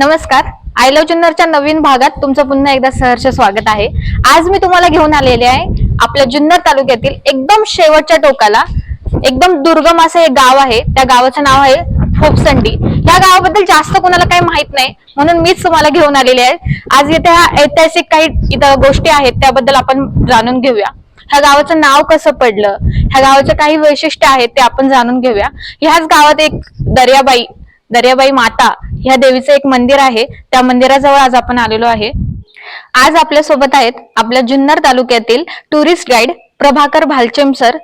नमस्कार. I love जुन्नरच्या नवीन भागात तुमचं पुन्हा एकदा सहर्ष स्वागत आहे. आज मी तुम्हाला घेऊन आलेले आहे आपल्या जुन्नर तालुक्यातील एकदम शेवटच्या टोकाला एकदम दुर्गम असं एक गाव आहे. त्या गावाचं नाव आहे फोपसंडी या गावाबद्दल जास्त कोणाला काही माहीत नाही म्हणून मीच तुम्हाला घेऊन आलेले आहे. आज इथे ह्या ऐतिहासिक काही इथं गोष्टी आहेत त्याबद्दल आपण जाणून घेऊया. ह्या गावाचं नाव कसं पडलं? ह्या गावाचे काही वैशिष्ट्य आहेत ते आपण जाणून घेऊया. ह्याच गावात एक दर्याबाई दर्याबाई माता ह्या देवीचं एक मंदिर आहे. त्या मंदिराजवळ आज आपण आलेलो आहे. आज आपल्यासोबत आहेत आपल्या जुन्नर तालुक्यातील tourist guide Prabhakar Bhalchim sir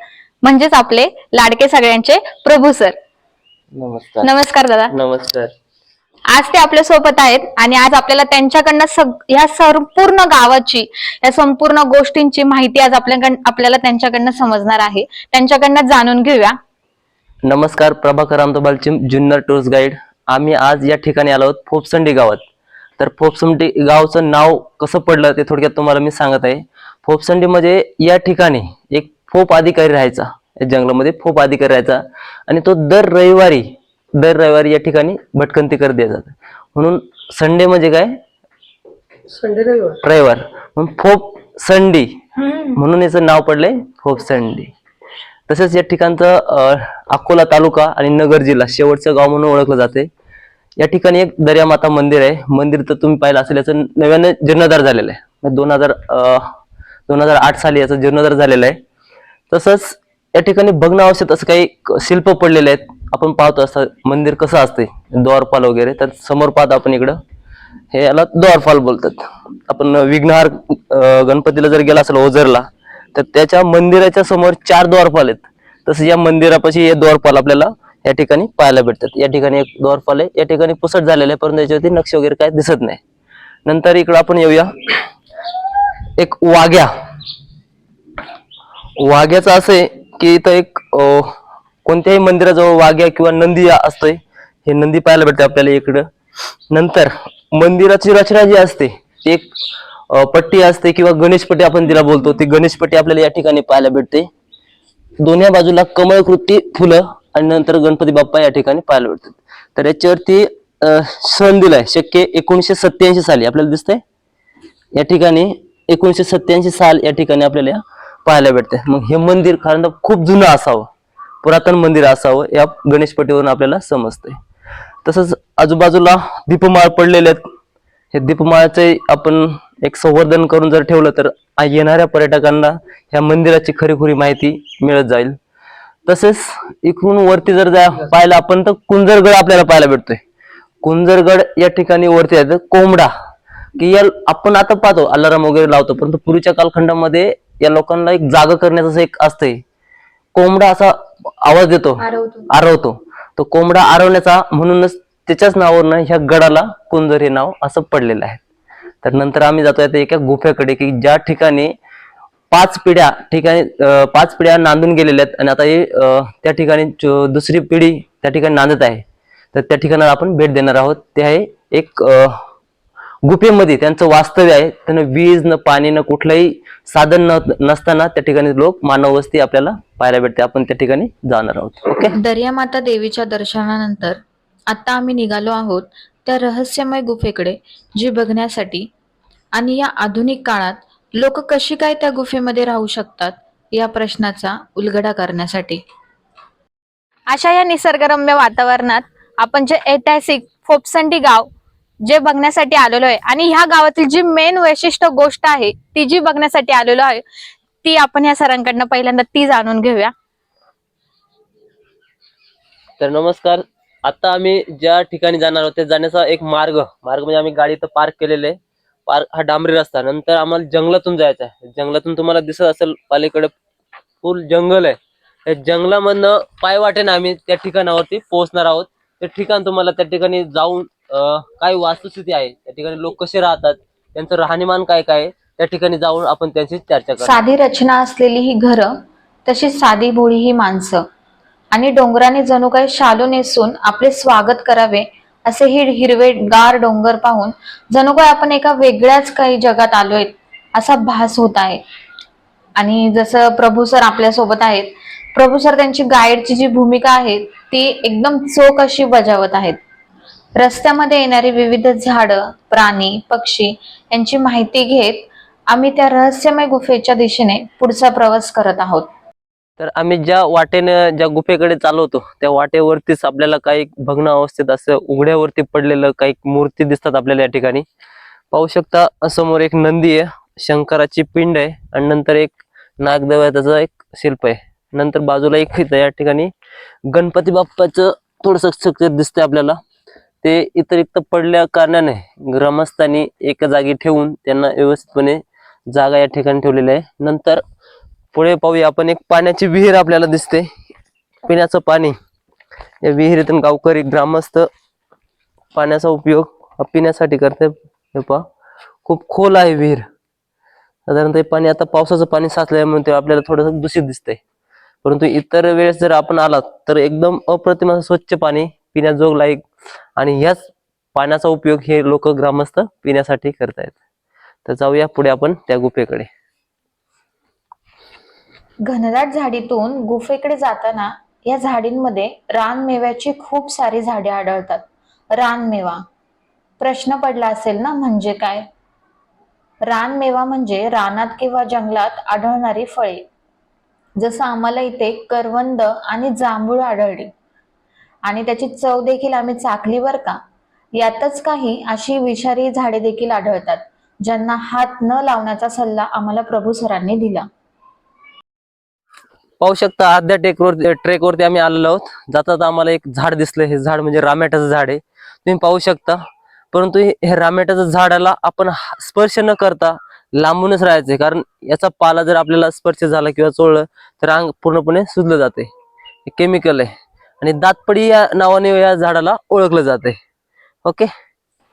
म्हणजेच आपले लाडके सगळ्यांचे प्रभू सर नमस्कार. नमस्कार दादा. नमस्कार. आज ते आपल्यासोबत आहेत आणि आज आपल्याला त्यांच्याकडनं सग ह्या संपूर्ण गावाची या संपूर्ण गोष्टींची माहिती आज आपल्याकडं आपल्याला त्यांच्याकडनं समजणार आहे. त्यांच्याकडनं जाणून घेऊया. नमस्कार प्रभाकर आमतोबालचिम जुन्नर टूर्स गाईड आम्ही आज या ठिकाणी आलो आहोत फोपसंडी गावात. तर फोपसंडी गावचं नाव कसं पडलं ते थोडक्यात तुम्हाला मी सांगत आहे. फोपसंडी म्हणजे या ठिकाणी एक फोप अधिकारी राहायचा या जंगलामध्ये फोप अधिकारी राहायचा आणि तो दर रविवारी दर रविवारी या ठिकाणी भटकंती करत द्यायचा म्हणून संडे म्हणजे काय? रविवार. म्हणून फोप संडी म्हणून याचं नाव पडलंय फोप संडी. तसेच या ठिकाणचं अकोला तालुका आणि नगर जिल्हा शेवटचं गाव म्हणून ओळखलं जाते. या ठिकाणी एक दर्यामाता मंदिर आहे. मंदिर तर तुम्ही पाहिलं असेल याचं नव्याने जीर्णोद्धार झालेलं आहे. म्हणजे दोन हजार दोन हजार आठ साली याचं जीर्णोद्धार झालेलं आहे. तसंच या ठिकाणी बघण्यावश्यक असं काही शिल्प पडलेले आहेत. आपण पाहतो असं मंदिर कसं असते द्वारपाल वगैरे. तर समोर पाहतो आपण इकडं. हे याला द्वारपाल बोलतात. आपण विघ्नहार गणपतीला जर गेला असेल ओझरला तर त्याच्या मंदिराच्या समोर चार द्वारपाल आहेत. तसं या मंदिरापाशी हे द्वारपाल आपल्याला या ठिकाणी पाहायला भेटतात. या ठिकाणी एक द्वारपाल आहे. या ठिकाणी पुसट झालेलं आहे परंतु याच्यावरती नक्षी वगैरे काय दिसत नाही. नंतर इकडं आपण येऊया. एक वाघ्या. वाघ्याचं असं आहे की इथं एक कोणत्याही मंदिराजवळ वाघ्या किंवा नंदी असतोय. हे नंदी पाहायला भेटते आपल्याला इकडं. नंतर मंदिराची रचना जी असते ती एक पट्टी असते किंवा गणेशपट्टी आपण तिला बोलतो. ती गणेशपट्टी आपल्याला या ठिकाणी पाहायला भेटते. दोन्ही बाजूला कमळकृती फुलं आणि नंतर गणपती बाप्पा या ठिकाणी पाहायला भेटतात. तर याच्यावरती सण दिलाय. शक्य एकोणीशे सत्याऐंशी साली आपल्याला दिसतंय. या ठिकाणी एकोणीशे सत्याऐंशी साल या ठिकाणी आपल्याला या पाहायला भेटते मग हे मंदिर कारण खूप जुनं असावं. पुरातन मंदिर असावं या गणेशपट्टीवरून आपल्याला समजतंय. तसंच आजूबाजूला दीपमाळ पडलेले आहेत. हे दीपमाळाचे आपण एक संवर्धन करून जर ठेवलं तर येणाऱ्या पर्यटकांना ह्या मंदिराची खरीखुरी माहिती मिळत जाईल. तसेच इकडून वरती जर जा पाहिलं आपण तर कुंजरगड आपल्याला पाहायला भेटतोय. कुंजरगड या ठिकाणी वरती आहे कोंबडा. की या आपण आता पाहतो अलाराम वगैरे लावतो परंतु पूर्वीच्या कालखंडामध्ये या लोकांना एक जागा करण्याचं एक असतंय. कोंबडा असा आवाज देतो. आरवतो. तो कोंबडा आरवण्याचा म्हणूनच त्याच्याच नावावरनं ह्या गडाला कुंजर हे नाव असं पडलेलं आहे. तर नंतर आम्ही जातोय आता एका गुफ्याकडे की ज्या ठिकाणी पाच पिढ्या ठिकाणी पाच पिढ्या नांदून गेलेल्या आहेत. आणि आता हे त्या ठिकाणी दुसरी पिढी त्या ठिकाणी नांदत आहे. तर त्या ठिकाणाला आपण भेट देणार आहोत. ते आहे एक गुफेमध्ये त्यांचं वास्तव्य आहे. त्यांना वीज न पाणी न कुठलंही साधन न नसताना त्या ठिकाणी लोक मानव वस्ती आपल्याला पाहायला भेटते. आपण त्या ठिकाणी जाणार आहोत. ओके? दर्यामाता देवीच्या दर्शनानंतर आता आम्ही निघालो आहोत त्या रहस्यमय गुफेकडे जी बघण्यासाठी. आणि या आधुनिक काळात लोक कशी काय त्या गुफेमध्ये राहू शकतात या प्रश्नाचा उलगडा करण्यासाठी? अशा या निसर्गरम्य वातावरणात आपण जे ऐतिहासिक फोपसंडी गाव जे बघण्यासाठी आलेलो आहे आणि ह्या गावातील जी मेन वैशिष्ट्य गोष्ट आहे ती जी बघण्यासाठी आलेलो आहे ती आपण या सरांकडनं पहिल्यांदा ती जाणून घेऊया. तर नमस्कार. आता आम्ही ज्या ठिकाणी जाणार आहोत त्या जाण्याचा एक मार्ग. मार्ग म्हणजे आम्ही गाडी इथं पार्क केलेले आहे. पार्क हा डांबरी रस्ता. नंतर आम्हाला जंगलातून जायचं आहे जंगलातून तुम्हाला दिसत असेल पलीकडे फुल जंगल आहे. त्या जंगलामधनं पायवाटेने आम्ही त्या ठिकाणावरती पोहोचणार आहोत. ते ठिकाण तुम्हाला त्या ठिकाणी जाऊन काय वास्तुस्थिती आहे. त्या ठिकाणी लोक कसे राहतात त्यांचं राहणीमान काय काय त्या ठिकाणी जाऊन आपण त्यांची चर्चा करू साधी रचना असलेली ही घरं तशीच साधी भोळी ही माणसं. आणि डोंगराने जणू काही शालू नेसून आपले स्वागत करावे असे ही हिरवे गार डोंगर पाहून जणू काय आपण एका वेगळ्याच काही जगात आलोय असा भास होत आहे. आणि जसं प्रभू सर आपल्यासोबत आहेत प्रभू सर त्यांची गाईडची जी भूमिका आहे ती एकदम चोख अशी बजावत आहेत. रस्त्यामध्ये येणारी विविध झाडं प्राणी पक्षी यांची माहिती घेत आम्ही त्या रहस्यमय गुफेच्या दिशेने पुढचा प्रवास करत आहोत. तर आम्ही ज्या वाटेनं ज्या गुफेकडे चालवतो त्या वाटेवरतीच आपल्याला काही भग्न अवस्थेत असं उघड्यावरती पडलेलं काही मूर्ती दिसतात आपल्याला या ठिकाणी. पाहू शकता समोर एक नंदी आहे शंकराची पिंड आहे आणि नंतर एक नागदेवताचं एक शिल्प आहे. नंतर बाजूला एक इथं या ठिकाणी गणपती बाप्पाचं थोडस दिसतंय आपल्याला. ते इतर इतर पडल्या कारणाने ग्रामस्थांनी एका जागी ठेवून त्यांना व्यवस्थितपणे जागा या ठिकाणी ठेवलेली आहे. नंतर पुढे पाहूया आपण. एक पाण्याची विहीर आपल्याला दिसते. पिण्याचं पाणी. या विहिरीतून गावकरी ग्रामस्थ पाण्याचा उपयोग पिण्यासाठी करते. हे पहा. खूप खोल आहे विहीर. साधारणतः पाणी आता पावसाचं पाणी साचल्यामुळे ते आपल्याला थोडंसं दूषित दिसतंय. परंतु इतर वेळेस जर आपण आलात तर एकदम अप्रतिम असं स्वच्छ पाणी पिण्याजोग लाईक आणि ह्याच पाण्याचा उपयोग हे लोक ग्रामस्थ पिण्यासाठी करतायत. तर जाऊया पुढे आपण त्या गुफेकडे. घनदाट झाडीतून गुफेकडे जाताना या झाडींमध्ये रानमेव्याची खूप सारी झाडे आढळतात. रानमेवा. प्रश्न पडला असेल ना म्हणजे काय? रानमेवा म्हणजे रानात किंवा जंगलात आढळणारी फळे. जसं आम्हाला इथे करवंद आणि जांभूळ आढळली. आणि त्याची चव देखील आम्ही चाखली बर का? यातच काही अशी विषारी झाडे देखील आढळतात ज्यांना हात न लावण्याचा सल्ला आम्हाला प्रभू सरांनी दिला. पाहू शकता अर्ध्या टेकवर ट्रेकवरती आम्ही आलेलो आहोत. जातात आम्हाला एक झाड दिसलं हे झाड म्हणजे रामेटाचं झाड आहे. तुम्ही पाहू शकता. परंतु हे रामेटाचं झाडाला आपण स्पर्श न करता लांबूनच राहायचंय. कारण याचा पाला जर आपल्याला स्पर्श झाला किंवा चोळलं तर अंग पूर्णपणे सुजलं जाते. हे केमिकल आहे. आणि दातपडी या नावाने या झाडाला ओळखलं जाते. ओके?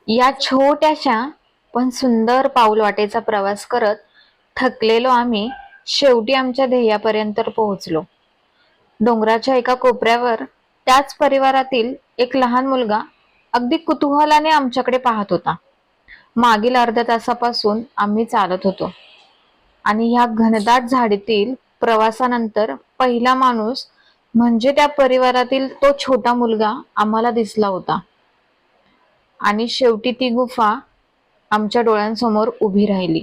या छोट्याशा पण सुंदर पाऊलवाटेचा प्रवास करत थकलेलो आम्ही शेवटी आमच्या ध्येयापर्यंत पोहोचलो. डोंगराच्या एका कोपऱ्यावर त्याच परिवारातील एक लहान मुलगा अगदी कुतूहलाने आमच्याकडे पाहत होता. मागील अर्ध्या तासापासून आम्ही चालत होतो. आणि ह्या घनदाट झाडीतील प्रवासानंतर पहिला माणूस म्हणजे त्या परिवारातील तो छोटा मुलगा आम्हाला दिसला होता. आणि शेवटी ती गुफा आमच्या डोळ्यांसमोर उभी राहिली.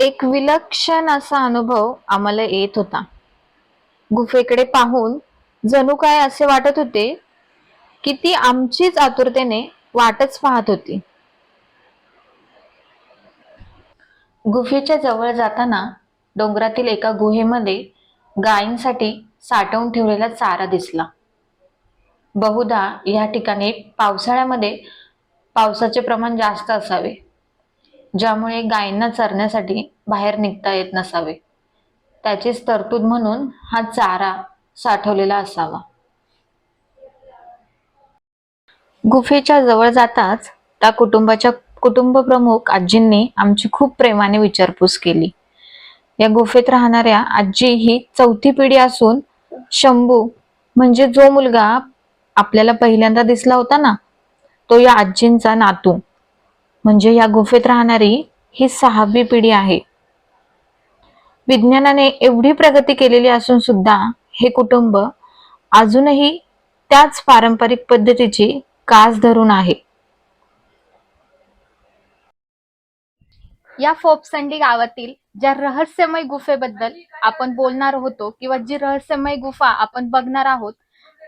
एक विलक्षण असा अनुभव आम्हाला येत होता. गुफेकडे पाहून जणू काय असे वाटत होते की ती आमचीच आतुरतेने वाटच पाहत होती. गुफेच्या जवळ जाताना डोंगरातील एका गुहेमध्ये गायींसाठी साठवून ठेवलेला चारा दिसला. बहुधा या ठिकाणी पावसाळ्यामध्ये पावसाचे प्रमाण जास्त असावे. ज्यामुळे गायींना चरण्यासाठी बाहेर निघता येत नसावे. त्याचीच तरतूद म्हणून हा चारा साठवलेला असावा. गुफेच्या जवळ जाताच त्या कुटुंबाच्या कुटुंब प्रमुख आजींनी आमची खूप प्रेमाने विचारपूस केली. या गुफेत राहणाऱ्या आजी ही चौथी पिढी असून शंभू म्हणजे जो मुलगा आपल्याला पहिल्यांदा दिसला होता ना तो या आजींचा नातू. म्हणजे या गुफेत राहणारी ही सहावी पिढी आहे. विज्ञानाने एवढी प्रगती केलेली असून सुद्धा हे कुटुंब अजूनही त्याच पारंपरिक पद्धतीची कास धरून आहे. या फोपसंडी गावातील ज्या रहस्यमय गुफेबद्दल आपण बोलणार होतो किंवा जी रहस्यमय गुफा आपण बघणार आहोत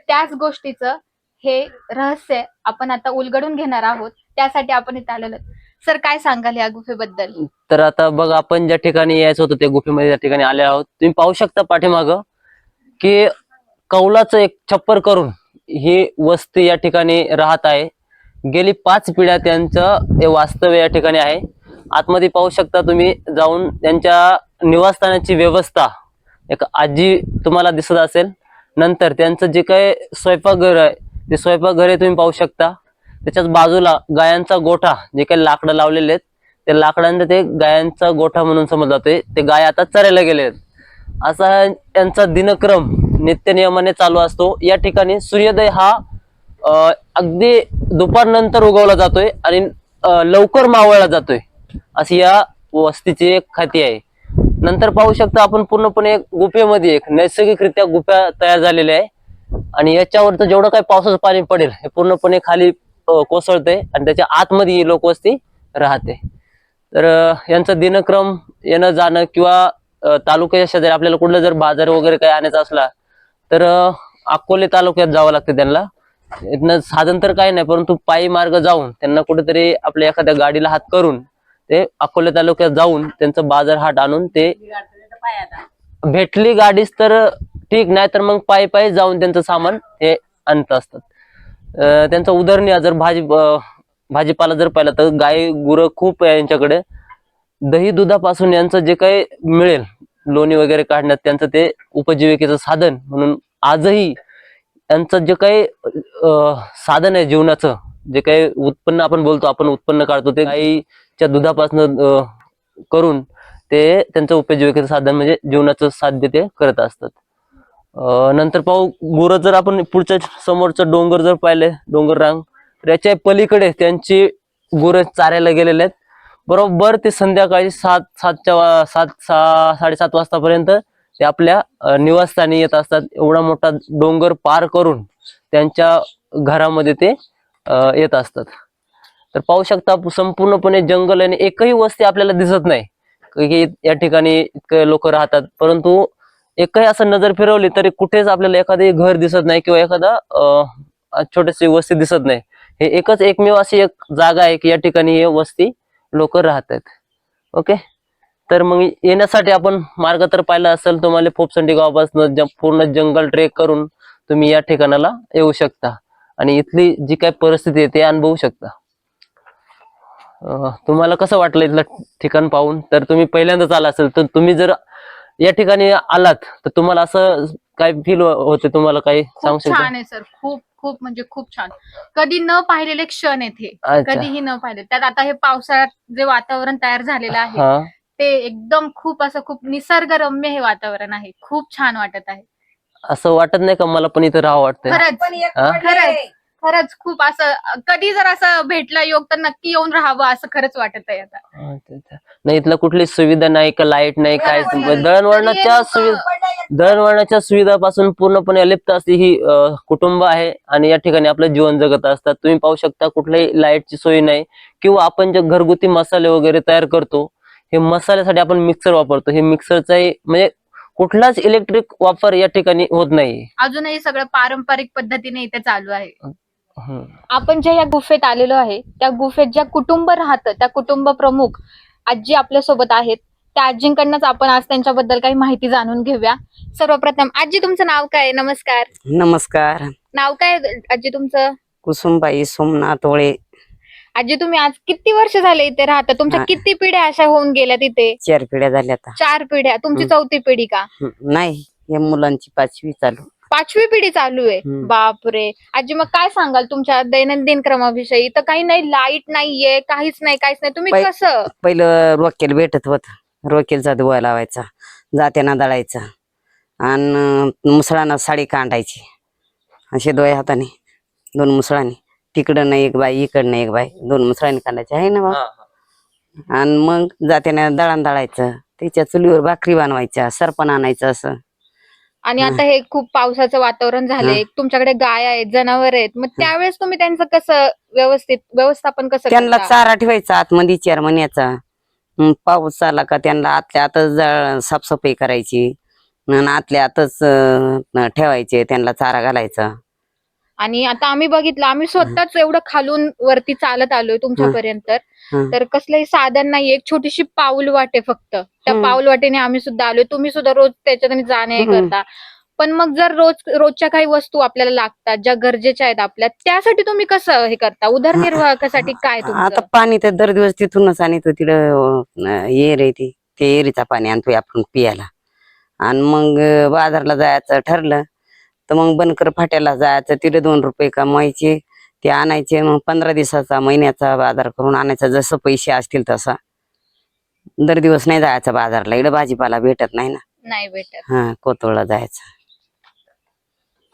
त्याच गोष्टीचं हे रहस्य आपण आता उलगडून घेणार आहोत. त्यासाठी आपण इथे आलेलो सर काय सांगाल या गुफेबद्दल? तर आता बघ आपण ज्या ठिकाणी यायचं होतं त्या गुफेमध्ये त्या ठिकाणी आले आहोत. तुम्ही पाहू शकता पाठीमाग की कौलाचं एक छप्पर करून ही वस्ती या ठिकाणी राहत आहे. गेली पाच पिढ्या त्यांचं हे वास्तव्य या ठिकाणी आहे. आतमध्ये पाहू शकता तुम्ही जाऊन त्यांच्या निवासस्थानाची व्यवस्था एक आजी तुम्हाला दिसत असेल. नंतर त्यांचं जे काही स्वयंपाकघर आहे ते स्वयंपाकघर तुम्ही पाहू शकता. त्याच्याच बाजूला गायांचा गोठा जे काही लाकडं लावलेले आहेत ते लाकडांचं ते गायांचा गोठा म्हणून समजला जाते ते गाय आता चरायला गेले आहेत. असा यांचा दिनक्रम नित्यनियमाने चालू असतो. या ठिकाणी सूर्योदय हा अगदी दुपारनंतर उगवला जातोय आणि लवकर मावळला जातोय. अशी या वस्तीची एक खाती आहे. नंतर पाहू शकता आपण पूर्णपणे गुफेमध्ये एक नैसर्गिकरित्या गुफा तयार झालेल्या आहे. आणि याच्यावरचं जेवढं काही पावसाचं पाणी पडेल हे पूर्णपणे खाली कोसळते आणि त्याच्या आतमध्ये ही लोकवस्ती राहते. तर यांचा दिनक्रम येणं जाणं किंवा तालुक्याच्या शेजारी आपल्याला कुठलं जर बाजार वगैरे काही आणायचा असला तर अकोले तालुक्यात जावं लागतं त्यांना. इथनं साधन तर काही नाही परंतु पायी मार्ग जाऊन त्यांना कुठेतरी आपल्या एखाद्या गाडीला हात करून ते अकोले तालुक्यात जाऊन त्यांचं बाजार हाट आणून ते भेटली गाडीच तर ठीक नाही तर मग पायी पायी जाऊन त्यांचं सामान हे आणत असतात. त्यांचा उदरनिर्वाह जर भाजी भाजीपाला जर पाहिला तर गाय गुरं खूप आहे यांच्याकडे. दही दुधापासून यांचं जे काही मिळेल लोणी वगैरे काढण्यात त्यांचं ते उपजीविकेचं साधन. म्हणून आजही यांचं जे काही साधन आहे जीवनाचं जे काही उत्पन्न आपण बोलतो आपण उत्पन्न काढतो ते गाईच्या दुधापासून करून ते त्यांचं उपजीविकेचं साधन म्हणजे जीवनाचं साध्य ते करत असतात. नंतर पाहू गुरं जर आपण पुढच्या समोरचं डोंगर जर पाहिले डोंगर रांग तर याच्या पलीकडे त्यांची गुरं चारायला गेलेले आहेत. बरोबर ते संध्याकाळी सात सातच्या सात सहा साडेसात वाजतापर्यंत ते आपल्या निवासस्थानी येत असतात. एवढा मोठा डोंगर पार करून त्यांच्या घरामध्ये ते येत असतात. तर पाहू शकता संपूर्णपणे जंगल आणि एकही वस्ती आपल्याला दिसत नाही. की या ठिकाणी इतके लोक राहतात. परंतु एकही असं नजर फिरवली तरी कुठेच आपल्याला एखादे घर दिसत नाही किंवा एखादा छोटीशी वस्ती दिसत नाही. हे एकच एकमेव अशी एक जागा आहे की या ठिकाणी हे वस्ती लोक राहत आहेत ओके? तर मग येण्यासाठी आपण मार्ग तर पाहिला असेल तुम्हाला फोपसंडी गावापासून पूर्ण जंगल ट्रेक करून तुम्ही या ठिकाणाला येऊ शकता. आणि इथली जी काही परिस्थिती आहे ते अनुभवू शकता. तुम्हाला कसं वाटलं इथलं ठिकाण पाहून? तर तुम्ही पहिल्यांदाच आला असेल तर तुम्ही जर या ठिकाणी आलात तर तुम्हाला असं काय फील होते तुम्हाला काही सांगू खूप शकता छान आहे सर खूप खूप म्हणजे खूप छान. कधी न पाहिलेले क्षण हे अच्छा. कधीही न पाहिले. त्यात आता हे पावसाळ्यात जे वातावरण तयार झालेलं आहे हा. ते एकदम खूप असं खूप निसर्गरम्य हे वातावरण आहे. खूप छान वाटत आहे. असं वाटत नाही का? मला पण इथं राहावं वाटतंय. खरंच. हा? खरंच. खरंच खूप असं कधी जर असं भेटला योग तर नक्की येऊन राहावं असं खरंच वाटत आहे आता. नाही इथलं कुठली सुविधा नाही का लाइट नाही काय. दळणवळणाच्या सुविधा दळणवळणाच्या सुविधापासून पूर्णपणे अलिप्त असली ही कुटुंब आहे आणि या ठिकाणी आपलं जीवन जगत असतात. तुम्ही पाहू शकता कुठल्याही लाईटची सोय नाही. किंवा आपण जे घरगुती मसाले वगैरे तयार करतो हे मसाल्यासाठी आपण मिक्सर वापरतो. हे मिक्सरचाही म्हणजे कुठलाच इलेक्ट्रिक वापर या ठिकाणी होत नाही. अजूनही सगळं पारंपरिक पद्धतीने इथे चालू आहे. आपण ज्या या गुफेत आलेलो आहे त्या गुफेत ज्या कुटुंब राहतं त्या कुटुंब प्रमुख आजी आपल्यासोबत आहेत. त्या आजींकडनंच आपण आज त्यांच्याबद्दल काही माहिती जाणून घेऊया. सर्वप्रथम आजी तुमचं नाव काय? नमस्कार. नमस्कार. नाव काय आजी तुमचं? कुसुमबाई सोमनाथ ओळे. आजी तुम्ही आज किती वर्ष झाले इथे राहता? तुमच्या हा. किती पिढ्या अशा होऊन गेल्या तिथे चार पिढ्या झाल्या आता. चार पिढ्या. तुमची हम्म. चौथी पिढी का? नाही या मुलांची पाचवी चालू. पाचवी पिढी चालू आहे. हम्म. बापरे. आजी मग काय सांगाल? तुमच्या दैनंदिन क्रमाविषयी तर काही नाही लाइट नाहीये काहीच नाही काहीच नाही. तुम्ही कसं? पहिलं रोकेल भेटत होत. रोकेलचा दुवा लावायचा जात्याना दळायचा आणि मुसळांना साडी कांडायची. असे दोय हाताने दोन मुसळांनी. तिकडं नाही एक बाई इकडनं एक बाई दोन मुसळांनी कांडायचे. आहे ना बा? आणि मग जात्याने दळण दळायचं त्याच्या चुलीवर भाकरी बनवायच्या सरपण आणायचं असं. आणि. आता हे खूप पावसाचं वातावरण झालंय तुमच्याकडे गाय आहेत जनावर आहेत मग त्यावेळेस तुम्ही त्यांचं कसं व्यवस्थित व्यवस्थापन कसं त्यांना करता? चारा ठेवायचा आतमध्ये चार महिन्याचा मग पाऊस आला का त्यांना आतल्या आतच जा- साफसफाई करायची. आणि आतल्या आतच अं, ठेवायचे त्यांना चारा घालायचा. आणि आता आम्ही बघितलं आम्ही स्वतःच एवढं खालून वरती चालत आलोय तुमच्यापर्यंत. तर कसलंही साधन नाही एक छोटीशी पाऊल वाटे फक्त. त्या. पाऊल वाटेने आम्ही सुद्धा आलोय. तुम्ही सुद्धा रोज त्याच्यात जाणे. करता. पण मग जर रोज रोजच्या काही वस्तू आपल्याला लागतात ज्या गरजेच्या आहेत आपल्या त्यासाठी तुम्ही कसं हे करता? उदरनिर्वाहासाठी काय आता पाणी तर दर दिवस तिथूनच आणतो अं, येर आहे ती ते एरीचा पाणी आणतोय आपण पियाला. आणि मग बाजारला जायचं ठरलं तर मग बनकर फाट्याला जायचं तिथे दोन रुपये कमवायचे ते आणायचे मग पंधरा दिवसाचा महिन्याचा बाजार करून आणायचा जसं पैसे असतील तसा. दर दिवस नाही जायचं बाजारला इकडं भाजीपाला भेटत नाही ना. नाही भेटत. हा कोतोळला जायचं.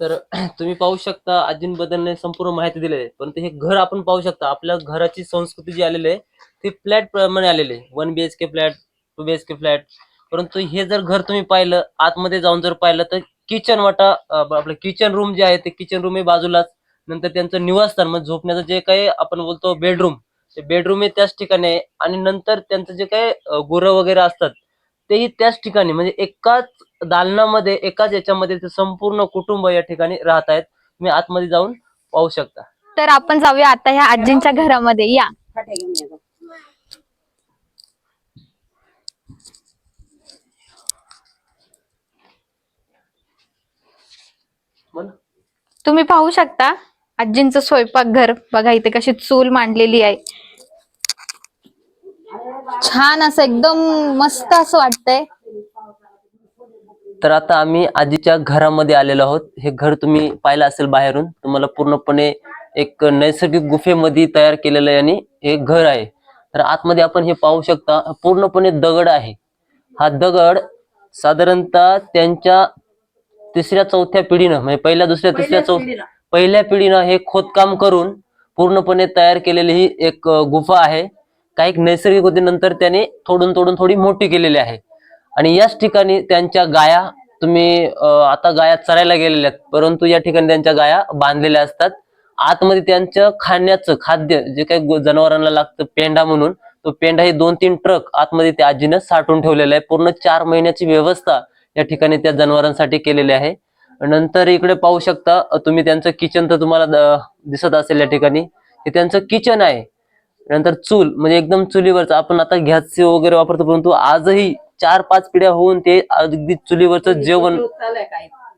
तर तुम्ही पाहू शकता आजींबद्दल संपूर्ण माहिती दिली आहे. परंतु हे घर आपण पाहू शकता आपल्या घराची संस्कृती जी आलेली आहे ती फ्लॅट प्रमाणे आलेली आहे. One B H K flat two B H K flat. परंतु हे जर घर तुम्ही पाहिलं आतमध्ये जाऊन जर पाहिलं तर किचन वाटा आपलं किचन रूम जे आहे ते किचन रूम आहे बाजूलाच. नंतर त्यांचं निवासस्थान म्हणजे झोपण्याचं जे काही आपण बोलतो बेडरूम ते बेडरूम हे त्याच ठिकाणी आहे. आणि नंतर त्यांचं जे काही गुरं वगैरे असतात तेही त्याच ठिकाणी म्हणजे एकाच दालनामध्ये एकाच याच्यामध्ये ते संपूर्ण कुटुंब या ठिकाणी राहत आहेत. तुम्ही आतमध्ये जाऊन पाहू शकता. तर आपण जाऊया आता ह्या आजींच्या घरामध्ये. या. तुम्ही पाहू शकता आजींचं स्वयंपाकघर बघा इथे कशी चूल मांडलेली आहे. छान असं एकदम मस्त असं वाटतंय. तर आता आम्ही आजीच्या घरामध्ये आलेलो आहोत. हे घर तुम्ही पाहिलं असेल बाहेरून. तुम्हाला पूर्णपणे एक नैसर्गिक गुफेमध्ये तयार केलेलं आहे आणि हे घर आहे. तर आतमध्ये आपण हे पाहू शकता पूर्णपणे दगड आहे. हा दगड साधारणतः त्यांच्या तिसऱ्या चौथ्या पिढीनं म्हणजे पहिल्या दुसऱ्या तिसऱ्या चौ पहिल्या पिढीनं हे खोदकाम करून पूर्णपणे तयार केलेली ही एक गुफा आहे. काही नैसर्गिक होती नंतर त्याने तोडून तोडून थोडी मोठी केलेली आहे. आणि याच ठिकाणी त्यांच्या गाया तुम्ही आता गाया चरायला गेलेल्या आहेत परंतु या ठिकाणी त्यांच्या गाया बांधलेल्या असतात. आतमध्ये त्यांचं खाण्याचं खाद्य जे काही जनावरांना लागतं पेंढा म्हणून तो पेंढा हे दोन तीन ट्रक आतमध्ये त्या आजीनं साठवून ठेवलेला आहे. पूर्ण चार महिन्याची व्यवस्था या ठिकाणी त्या जनावरांसाठी केलेली आहे. नंतर इकडे पाहू शकता तुम्ही त्यांचं किचन तर तुम्हाला दिसत असेल या ठिकाणी. हे त्यांचं किचन आहे. नंतर चूल म्हणजे एकदम चुलीवरचं. आपण आता गॅस वगैरे वापरतो परंतु आजही चार पाच पिढ्या होऊन ते अगदी चुलीवरचं जेवण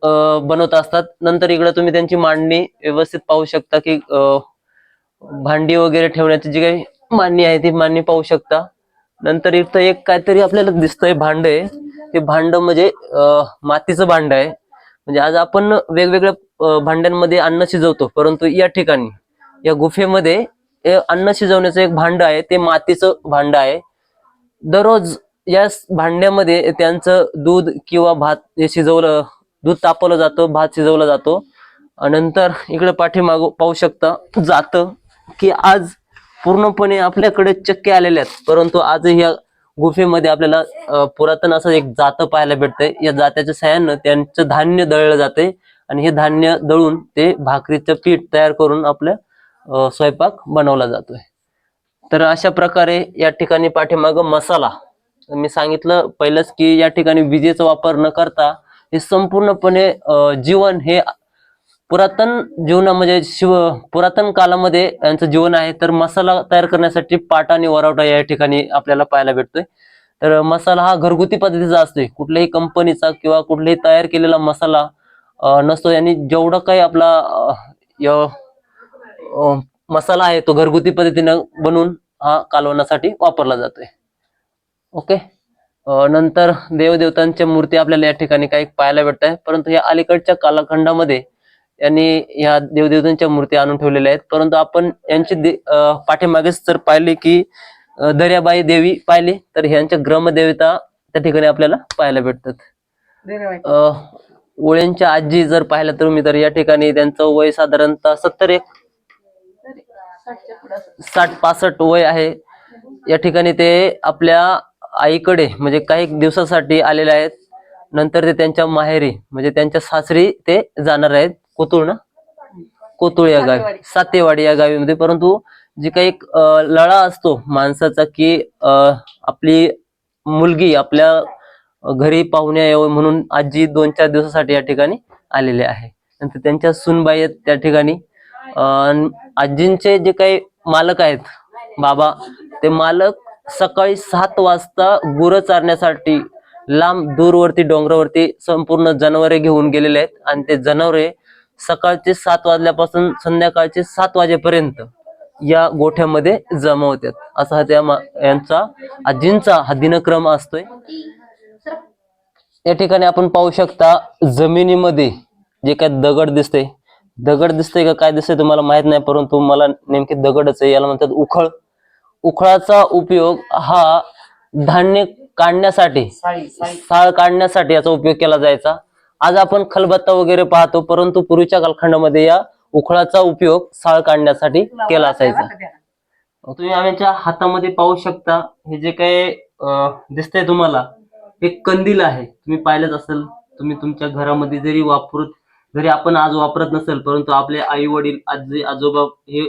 अं, बनवत असतात. नंतर इकडे तुम्ही त्यांची मांडणी व्यवस्थित पाहू शकता की भांडी वगैरे ठेवण्याची जी काही मांडणी आहे ती मांडणी पाहू शकता. नंतर इथं एक काहीतरी आपल्याला दिसतंय भांड आहे. ते भांड म्हणजे मातीचं भांड आहे. म्हणजे आज आपण वेगवेगळ्या भांड्यांमध्ये अन्न शिजवतो. परंतु या ठिकाणी या गुफेमध्ये अन्न शिजवण्याचं एक भांड आहे. ते मातीचं भांड आहे. दररोज या भांड्यामध्ये त्यांचं दूध किंवा भात हे शिजवलं दूध तापवलं जातं भात शिजवला जातो. आणि नंतर इकडे पाठीमाग पाहू शकता जातं की आज पूर्णपणे आपल्याकडे चक्के आलेले आहेत. परंतु आज या गुफेमध्ये आपल्याला पुरातन असं एक जातं पाहायला भेटतंय. या जात्याच्या सहाय्यानं त्यांचं धान्य दळलं जाते आणि हे धान्य दळून ते भाकरीचं पीठ तयार करून आपल्या स्वयंपाक बनवला जातोय. तर अशा प्रकारे या ठिकाणी पाठीमाग मसाला. मी सांगितलं पहिलंच की या ठिकाणी विजेचा वापर न करता हे संपूर्णपणे जीवन हे पुरातन जीवना म्हणजे शिव पुरातन कालामध्ये यांचं जीवन आहे तर मसाला तयार करण्यासाठी पाट आणि वरावटा या ठिकाणी आपल्याला पाहायला भेटतोय. तर मसाला हा घरगुती पद्धतीचा असतोय. कुठल्याही कंपनीचा किंवा कुठलाही तयार केलेला मसाला नसतो. आणि जेवढा काही आपला मसाला आहे तो घरगुती पद्धतीनं बनवून हा कालवण्यासाठी वापरला जातोय. ओके? नंतर देवदेवतांच्या मूर्ती आपल्याला या ठिकाणी काही पाहायला भेटत आहे परंतु या अलीकडच्या कालखंडामध्ये यांनी या देवदेवतांच्या मूर्ती आणून ठेवलेल्या आहेत. परंतु आपण यांची पाठीमागेच जर पाहिले की दर्याबाई देवी पाहिली तर ह्यांच्या ग्रमदेवता त्या ठिकाणी आपल्याला पाहायला भेटतात. अं, ओळ्यांच्या आजी जर पाहिलं तर मी तर या ठिकाणी त्यांचं वय साधारणतः सत्तर एक साठ पासष्ट वय आहे. या ठिकाणी ते आपल्या आईकडे म्हणजे काही दिवसासाठी आलेले आहेत. नंतर ते त्यांच्या माहेरी म्हणजे त्यांच्या सासरी ते जाणार आहेत. कोतुळ ना? कोतुळ या गावी. सातेवाडी. या गावीमध्ये. परंतु जी काही एक लळा असतो माणसाचा की आपली मुलगी आपल्या घरी पाहुण्या यावं म्हणून आजी दोन चार दिवसासाठी या ठिकाणी आलेले आहे. नंतर त्यांच्या सुनबाई आहेत त्या ठिकाणी. आजींचे जे काही मालक आहेत बाबा ते मालक सकाळी सात वाजता गुरं चारण्यासाठी लांब दूरवरती डोंगरावरती संपूर्ण जनावरे घेऊन गेलेले आहेत. आणि ते जनावरे सकाळचे सात वाजल्यापासून संध्याकाळचे सात वाजेपर्यंत या गोठ्यामध्ये जमा होतात असा हा त्या यांचा आजींचा हा दिनक्रम असतोय. या ठिकाणी आपण पाहू शकता जमिनीमध्ये जे काय दगड दिसते दगड दिसतंय का काय दिसतंय तुम्हाला माहीत नाही परंतु मला नेमके दगडच आहे याला म्हणतात उखळ. उखळाचा उपयोग हा धान्य काढण्यासाठी साळ काढण्यासाठी याचा उपयोग केला जायचा. आज आपण खलबत्ता वगैरे पाहतो परंतु पूर्वीच्या कालखंडामध्ये या उखळाचा उपयोग साळ काढण्यासाठी केला असायचा. तुम्ही आमच्या हातामध्ये पाहू शकता हे जे काही दिसतंय तुम्हाला हे कंदील आहे. तुम्ही पाहिलंच असेल तुम्ही तुमच्या घरामध्ये जरी वापरत जरी आपण आज वापरत नसेल परंतु आपले आई वडील आजी आजोबा हे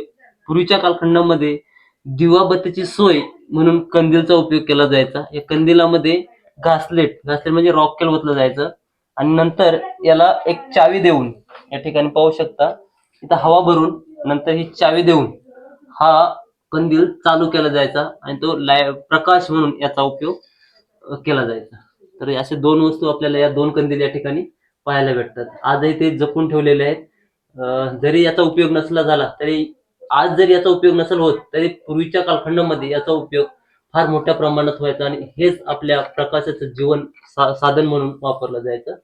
पूर्वीच्या कालखंडामध्ये दिवाबत्तीची सोय म्हणून कंदीलचा उपयोग केला जायचा. या कंदिलामध्ये घासलेट घासलेट म्हणजे रॉकेल ओतलं जायचं. आणि नंतर याला एक चावी देऊन या ठिकाणी पाहू शकता. इथं हवा भरून नंतर ही चावी देऊन हा कंदील चालू केला जायचा आणि तो लाय प्रकाश म्हणून याचा उपयोग केला जायचा. तर असे दोन वस्तू आपल्याला या दोन कंदील या ठिकाणी पाहायला भेटतात. आजही ते जपून ठेवलेले आहेत. जरी याचा उपयोग नसला झाला तरी आज जरी याचा उपयोग नसेल होत तरी पूर्वीच्या कालखंडामध्ये याचा उपयोग फार मोठ्या प्रमाणात व्हायचं आणि हेच आपल्या प्रकाशाचं जीवन सा- साधन म्हणून वापरलं जायचं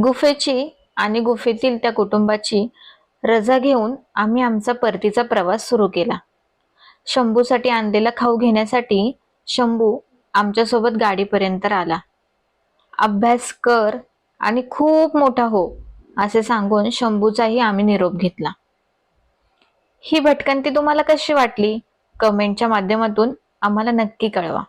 गुफेची आणि गुफेतील त्या कुटुंबाची रजा घेऊन आम्ही आमचा परतीचा प्रवास सुरू केला. शंभूसाठी आणलेला खाऊ घेण्यासाठी शंभू आमच्यासोबत गाडीपर्यंत आला. अभ्यास कर आणि खूप मोठा हो असे सांगून शंभूचाही आम्ही निरोप घेतला. ही भटकंती तुम्हाला कशी वाटली? कमेंटच्या माध्यमातून आम्हाला नक्की कळवा.